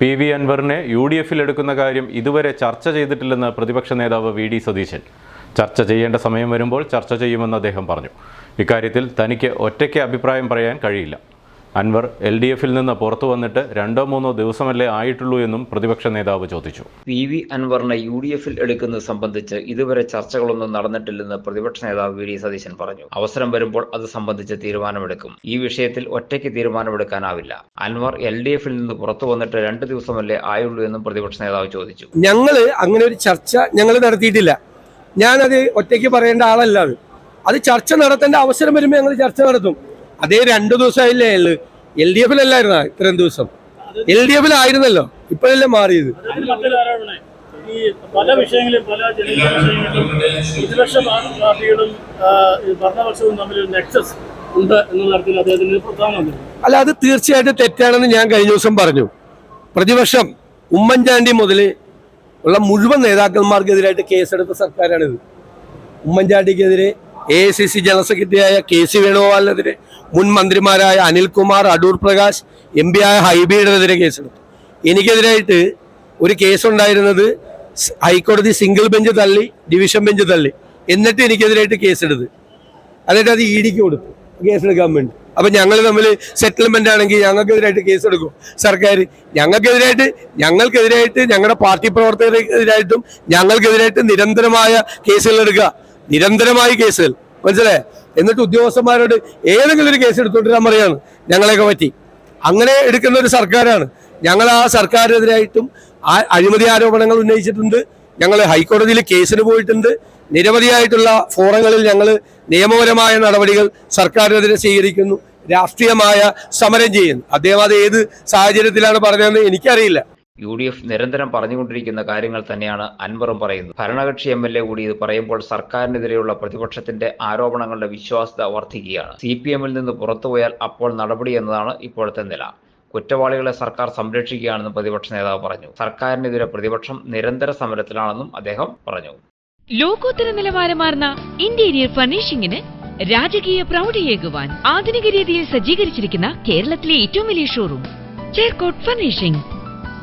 P V അൻവറിനെ U D എഫിൽ എടുക്കുന്ന കാര്യം ഇതുവരെ ചർച്ച ചെയ്തിട്ടില്ലെന്ന് പ്രതിപക്ഷ നേതാവ് വി ഡി സതീശൻ. ചർച്ച ചെയ്യേണ്ട സമയം വരുമ്പോൾ ചർച്ച ചെയ്യുമെന്ന് അദ്ദേഹം പറഞ്ഞു. ഇക്കാര്യത്തിൽ തനിക്ക് ഒറ്റയ്ക്ക് അഭിപ്രായം പറയാൻ കഴിയില്ല. അൻവർ എൽ ഡി എഫിൽ നിന്ന് പുറത്തു വന്നിട്ട് രണ്ടോ മൂന്നോ ദിവസമല്ലേ ആയിട്ടുള്ളൂ എന്നും പ്രതിപക്ഷ നേതാവ് ചോദിച്ചു. പി വി അൻവറിനെ യു ഡി എഫിൽ എടുക്കുന്നത് സംബന്ധിച്ച് ഇതുവരെ ചർച്ചകളൊന്നും നടന്നിട്ടില്ലെന്ന് പ്രതിപക്ഷ നേതാവ് വി ഡി സതീശൻ പറഞ്ഞു. അവസരം വരുമ്പോൾ അത് സംബന്ധിച്ച് തീരുമാനമെടുക്കും. ഈ വിഷയത്തിൽ ഒറ്റയ്ക്ക് തീരുമാനമെടുക്കാനാവില്ല. അൻവർ എൽ ഡി എഫിൽ നിന്ന് പുറത്തു വന്നിട്ട് രണ്ട് ദിവസമല്ലേ ആയുള്ളൂ എന്നും പ്രതിപക്ഷ നേതാവ് ചോദിച്ചു. ഞങ്ങൾ അങ്ങനെ ഒരു ചർച്ച ഞങ്ങൾ നടത്തിയിട്ടില്ല. ഞാനത് ഒറ്റയ്ക്ക് പറയേണ്ട ആളല്ല അത്. അത് ചർച്ച നടത്തേണ്ട അവസരം വരുമ്പോൾ ഞങ്ങൾ ചർച്ച നടത്തും. അതേ രണ്ടു ദിവസമായില്ലേ ഉള്ളു എൽ ഡി എഫിലല്ലായിരുന്ന ഇത്രയും ദിവസം. എൽ ഡി എഫിലായിരുന്നല്ലോ ഇപ്പോഴല്ലേ മാറിയത്. ഈ പല വിഷയങ്ങളിലും പല ജനകീയ വിഷയങ്ങളിലും പ്രതിപക്ഷ പാ- പാർട്ടികളും ഈ ഭരണപക്ഷവും തമ്മിൽ ഒരു നെക്സസ് ഉണ്ട് എന്ന തരത്തിൽ അദ്ദേഹത്തിന് പ്രധാനമന്ത്രി അല്ല അത് തീർച്ചയായിട്ടും തെറ്റാണെന്ന് ഞാൻ കഴിഞ്ഞ ദിവസം പറഞ്ഞു. പ്രതിപക്ഷം ഉമ്മൻചാണ്ടി മുതൽ ഉള്ള മുഴുവൻ നേതാക്കന്മാർക്കെതിരായിട്ട് കേസെടുത്ത സർക്കാരാണിത്. ഉമ്മൻചാണ്ടിക്കെതിരെ A I C C general സെക്രട്ടറിയായ കെ സി വേണുഗോപാലിനെതിരെ മുൻ മന്ത്രിമാരായ അനിൽകുമാർ അടൂർ പ്രകാശ് എം പി ആയ ഹൈബിയുടെതിരെ കേസെടുത്തു. എനിക്കെതിരായിട്ട് ഒരു കേസുണ്ടായിരുന്നത് ഉണ്ടായിരുന്നത് ഹൈക്കോടതി സിംഗിൾ ബെഞ്ച് തള്ളി ഡിവിഷൻ ബെഞ്ച് തള്ളി. എന്നിട്ട് എനിക്കെതിരായിട്ട് കേസെടുത്ത്. എന്നിട്ട് അത് ഇ ഡിക്ക് കൊടുത്തു. കേസെടുക്കാൻ വേണ്ടി. അപ്പം ഞങ്ങൾ തമ്മിൽ സെറ്റിൽമെന്റ് ആണെങ്കിൽ ഞങ്ങൾക്കെതിരായിട്ട് കേസെടുക്കും. സർക്കാർ ഞങ്ങൾക്കെതിരായിട്ട് ഞങ്ങൾക്കെതിരായിട്ട് ഞങ്ങളുടെ പാർട്ടി പ്രവർത്തകർക്കെതിരായിട്ടും ഞങ്ങൾക്കെതിരായിട്ട് നിരന്തരമായ കേസുകൾ എടുക്കുക. നിരന്തരമായ കേസുകൾ. മനസ്സിലായേ? എന്നിട്ട് ഉദ്യോഗസ്ഥന്മാരോട് ഏതെങ്കിലും ഒരു കേസ് എടുത്തോണ്ടിരാൻ പറയാണ്. ഞങ്ങളെയൊക്കെ പറ്റി. അങ്ങനെ എടുക്കുന്ന ഒരു സർക്കാരാണ്. ഞങ്ങൾ ആ സർക്കാരിനെതിരായിട്ടും അഴിമതി ആരോപണങ്ങൾ ഉന്നയിച്ചിട്ടുണ്ട്. ഞങ്ങൾ ഹൈക്കോടതിയിൽ കേസിന് പോയിട്ടുണ്ട്. നിരവധിയായിട്ടുള്ള ഫോറങ്ങളിൽ ഞങ്ങൾ നിയമപരമായ നടപടികൾ സർക്കാരിനെതിരെ സ്വീകരിക്കുന്നു. രാഷ്ട്രീയമായ സമരം ചെയ്യുന്നു. അദ്ദേഹം അത് ഏത് സാഹചര്യത്തിലാണ് പറഞ്ഞതെന്ന് എനിക്കറിയില്ല. യു ഡി എഫ് നിരന്തരം പറഞ്ഞുകൊണ്ടിരിക്കുന്ന കാര്യങ്ങൾ തന്നെയാണ് അൻവറും പറയുന്നത്. ഭരണകക്ഷി എം എൽ എ കൂടി ഇത് പറയുമ്പോൾ സർക്കാരിനെതിരെയുള്ള പ്രതിപക്ഷത്തിന്റെ ആരോപണങ്ങളുടെ വിശ്വാസ്യത വർദ്ധിക്കുകയാണ് സി പി എമ്മിൽ നിന്ന് പുറത്തുപോയാൽ അപ്പോൾ നടപടി എന്നതാണ് ഇപ്പോഴത്തെ നില. കുറ്റവാളികളെ സർക്കാർ സംരക്ഷിക്കുകയാണെന്നും പ്രതിപക്ഷ നേതാവ് പറഞ്ഞു. സർക്കാരിനെതിരെ പ്രതിപക്ഷം നിരന്തര സമരത്തിലാണെന്നും അദ്ദേഹം പറഞ്ഞു. ലോകോത്തര നിലവാരമാർന്ന ഇന്റീരിയർ ഫർണിഷിംഗിന് രാജകീയ പ്രൗഢിയേകുവാൻ ആധുനിക രീതിയിൽ സജ്ജീകരിച്ചിരിക്കുന്ന കേരളത്തിലെ ഏറ്റവും വലിയ ഷോറൂം ചേർക്കോട്ട് ഫർണിഷിംഗ്.